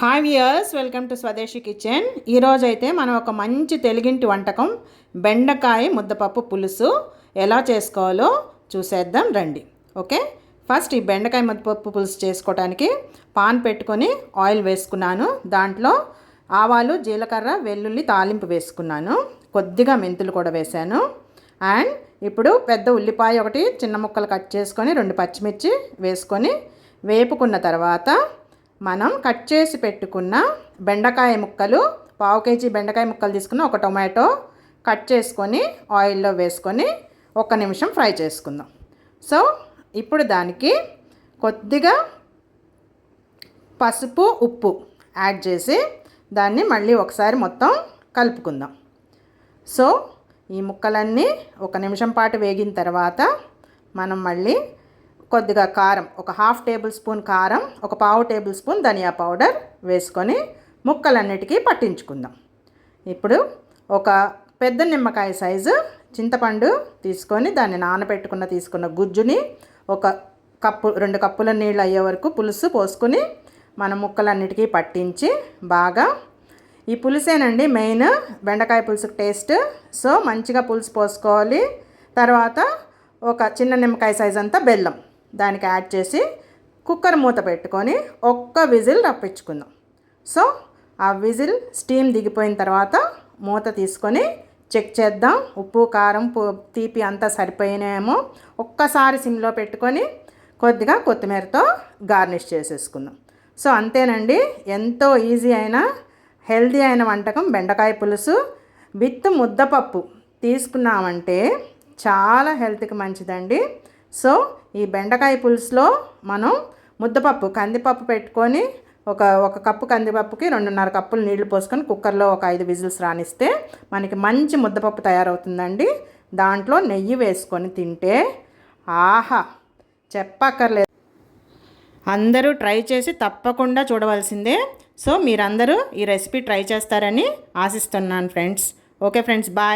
Hi viewers welcome to Swadeshi kitchen ఈరోజు అయితే మనం ఒక మంచి తెలుగింటి వంటకం బెండకాయ ముద్దపప్పు పులుసు ఎలా చేసుకోవాలో చూసేద్దాం రండి. ఓకే? ఫస్ట్ ఈ బెండకాయ ముద్దపప్పు పులుసు చేసుకోవడానికి పాన్ పెట్టుకొని ఆయిల్ వేసుకున్నాను. దాంట్లో ఆవాలు జీలకర్ర వెల్లుల్లి తాలింపు వేసుకున్నాను. కొద్దిగా మెంతులు కూడా వేశాను. అండ్ ఇప్పుడు పెద్ద ఉల్లిపాయ ఒకటి చిన్న ముక్కలు కట్ చేసుకొని రెండు పచ్చిమిర్చి వేసుకొని వేపుకున్న తర్వాత మనం కట్ చేసి పెట్టుకున్న బెండకాయ ముక్కలు పావు కేజీ బెండకాయ ముక్కలు తీసుకున్న ఒక టొమాటో కట్ చేసుకొని ఆయిల్లో వేసుకొని ఒక నిమిషం ఫ్రై చేసుకుందాం. సో ఇప్పుడు దానికి కొద్దిగా పసుపు ఉప్పు యాడ్ చేసి దాన్ని మళ్ళీ ఒకసారి మొత్తం కలుపుకుందాం. సో ఈ ముక్కలన్నీ ఒక నిమిషం పాటు వేగిన తర్వాత మనం మళ్ళీ కొద్దిగా కారం ఒక హాఫ్ టేబుల్ స్పూన్ కారం ఒక పావు టేబుల్ స్పూన్ ధనియా పౌడర్ వేసుకొని ముక్కలన్నిటికీ పట్టించుకుందాం. ఇప్పుడు ఒక పెద్ద నిమ్మకాయ సైజు చింతపండు తీసుకొని దాన్ని నానబెట్టుకున్న తీసుకున్న గుజ్జుని ఒక కప్పు రెండు కప్పుల నీళ్ళు అయ్యే వరకు పులుసు పోసుకొని మన ముక్కలన్నిటికీ పట్టించి బాగా ఈ పులుసేనండి మెయిన్ బెండకాయ పులుసు టేస్ట్. సో మంచిగా పులుసు పోసుకోవాలి. తర్వాత ఒక చిన్న నిమ్మకాయ సైజ్ అంతా బెల్లం. దానికి యాడ్ చేసి కుక్కర్ మూత పెట్టుకొని ఒక్క విజిల్ రప్పించుకుందాం. సో ఆ విజిల్ స్టీమ్ దిగిపోయిన తర్వాత మూత తీసుకొని చెక్ చేద్దాం. ఉప్పు కారం తీపి అంతా సరిపోయినాయేమో. ఒక్కసారి సిమ్లో పెట్టుకొని కొద్దిగా కొత్తిమీరతో గార్నిష్ చేసేసుకుందాం. సో అంతేనండి. ఎంతో ఈజీ అయిన హెల్దీ అయిన వంటకం బెండకాయ పులుసు విత్ ముద్దపప్పు తీసుకున్నామంటే చాలా హెల్త్కి మంచిదండి. సో ఈ బెండకాయ పులుసులో మనం ముద్దపప్పు కందిపప్పు పెట్టుకొని ఒక ఒక కప్పు కందిపప్పుకి రెండున్నర కప్పులు నీళ్ళు పోసుకొని కుక్కర్లో ఒక ఐదు విజిల్స్ రానిస్తే మనకి మంచి ముద్దపప్పు తయారవుతుందండి. దాంట్లో నెయ్యి వేసుకొని తింటే ఆహా! చెప్పక్కర్లేదు. అందరూ ట్రై చేసి తప్పకుండా చూడవలసిందే. సో మీరందరూ ఈ రెసిపీ ట్రై చేస్తారని ఆశిస్తున్నాను ఫ్రెండ్స్. Okay friends bye.